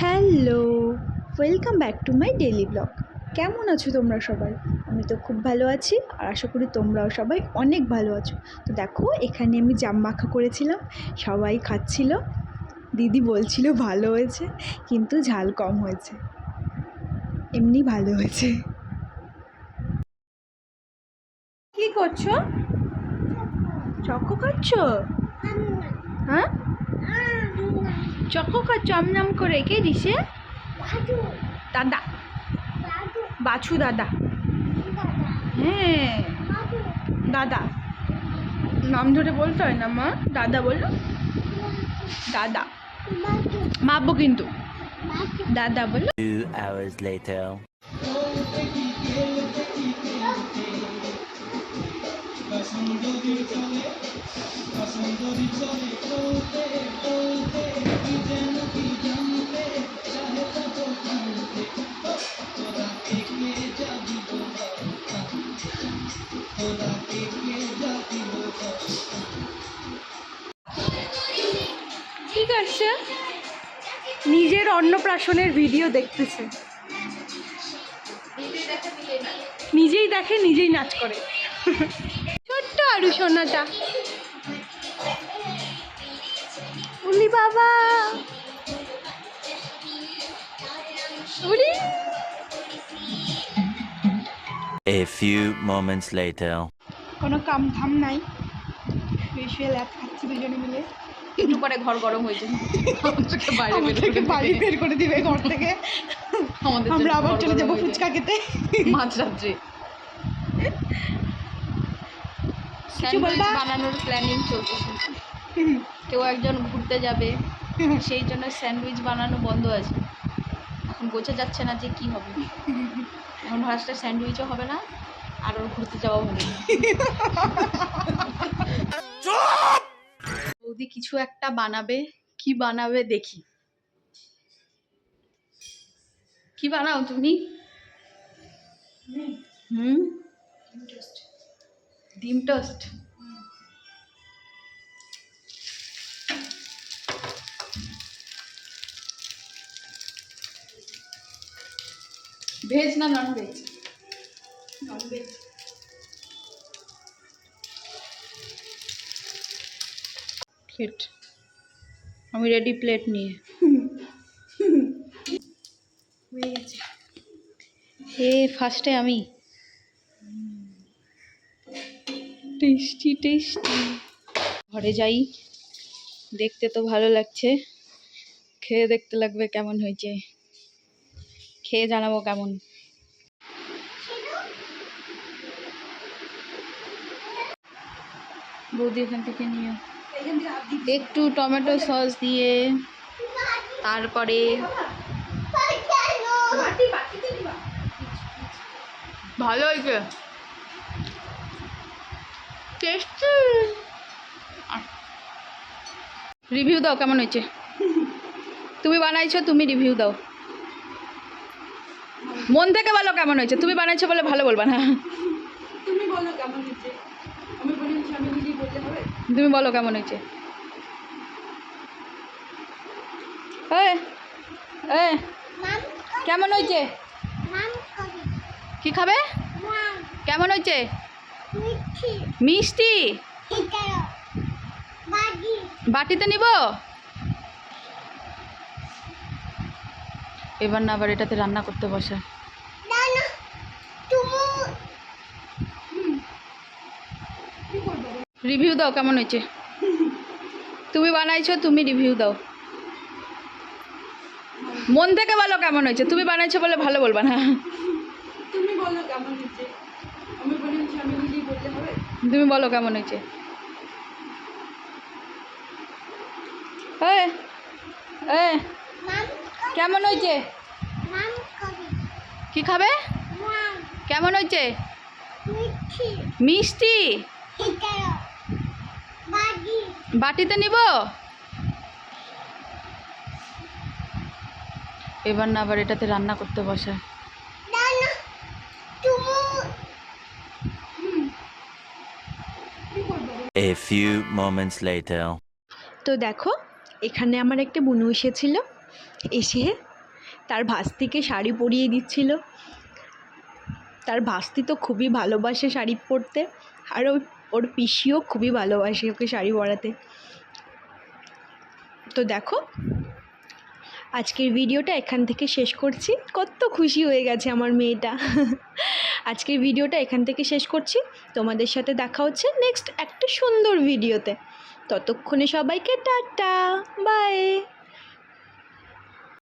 Hello, welcome back to my daily blog. কেমন আছো তোমরা সবাই? আমি তো খুব ভালো আছি আর আশা করি তোমরাও সবাই অনেক ভালো আছো। তো দেখো, এখানে আমি জাম মাখা করেছিলাম, সবাই খাচ্ছিল। দিদি বলছিল ভালো হয়েছে, কিন্তু ঝাল কম হয়েছে। এমনি ভালো হয়েছে। কি করছ? চকো খাচ্ছ? হ্যাঁ? চকো চমনাম করে কে দিছে? দাদা। বাছু দাদা। হ্যাঁ। দাদা। নাম ধরে বলতে হয় না মা? দাদা বলো। দাদা। মাপবো কিন্তু। দাদা ঠিক আছে। নিজের অন্নপ্রাশনের ভিডিও দেখতেছে। নিজেই দেখে নিজেই নাচ করে। আরু সোনাটা। উলি বাবা। উলি। A few moments later. কোনো কাম ধাম নাই। শুয়ে ল্যাপ খাচ্ছি দুজনে মিলে। একটু পরে ঘর গরম হয়ে যাবে। আমাদেরকে বাইরে বের করে বাড়ি দিবে। বের করে দিবে ঘর থেকে। আমাদের আমরা আবার চলে যাব। ফুচকা খেতে। মাঝরাত্রে। স্যান্ডউইচ? বানানোর প্ল্যানিং চলতেছে। কেউ একজন ঘুরতে যাবে সেই জন্য স্যান্ডউইচ বানানো বন্ধ আছে। এখন বোঝা যাচ্ছে না যে কি হবে। এখন ভাসটা স্যান্ডউইচও হবে না আর ওর ঘুরতে যাওয়াও হবে না। বৌদি কিছু একটা বানাবে কি বানাবে দেখি। কি বানাও তুমি? হুম? ডিম টোস্ট। ভেজ না non veg non veg plate আমি রেডি প্লেট নিয়ে। হয়ে গেছে। হে ফার্স্টে আমি। Tasty tasty. ঘরে যাই, দেখতে তো ভালো লাগছে। খেয়ে দেখতে লাগবে কেমন হয়েছে। খেয়ে জানাব কেমন। বৌদি এখান থেকে নিয়ে একটু টমেটো সস দিয়ে, তারপরে ভালো হয়েছে? টেস্টি রিভিউ দাও কেমন হয়েছে তুমি বানাইছো তুমি রিভিউ দাও মন থেকে বলো কেমন হয়েছে তুমি বানাইছো বলে ভালো বলবা না তুমি বলো কেমন হয়েছে আমি বলি আমি নিজে বলতে হবে তুমি বলো কেমন হয়েছে এ, কেমন হয়েছে কি খাবে কেমন হয়েছে মিষ্টি। বাটিতে নিব? এবার না আবার এটাতে রান্না করতে বসে। রিভিউ দাও কেমন হয়েছে? তুমি বানাইছো তুমি রিভিউ দাও। মন থেকে বলো কেমন হয়েছে। তুমি বানাইছো বলে ভালো বলবা না। তুমি বলো কেমন হয়েছে আমি বলি আমি নিজেই বলতে হবে তুমি বলো কেমন হয়েছে? কেমন হয়েছে? কি খাবে? কেমন হয়েছে? মিষ্টি। বাটিতে নিব? এবার না আবার এটাতে রান্না করতে বসে। Few moments later. তো দেখো, এখানে আমার একটা বুনু এসেছিল। এসে তার ভাস্তিকে শাড়ি পরিয়ে দিচ্ছিল। তার ভাস্তি তো খুবই ভালোবাসে শাড়ি পরতে, আর ওর ওর পিসিও খুবই ভালোবাসে ওকে শাড়ি পরাতে। তো দেখো আজকের ভিডিওটা এখান থেকে শেষ করছি। কত খুশি হয়ে গেছে আমার মেয়েটা। আজকের ভিডিওটা এখান থেকে শেষ করছি। তোমাদের সাথে দেখা হচ্ছে নেক্সট একটা সুন্দর ভিডিওতে। ততক্ষণে সবাইকে টাটা। বাই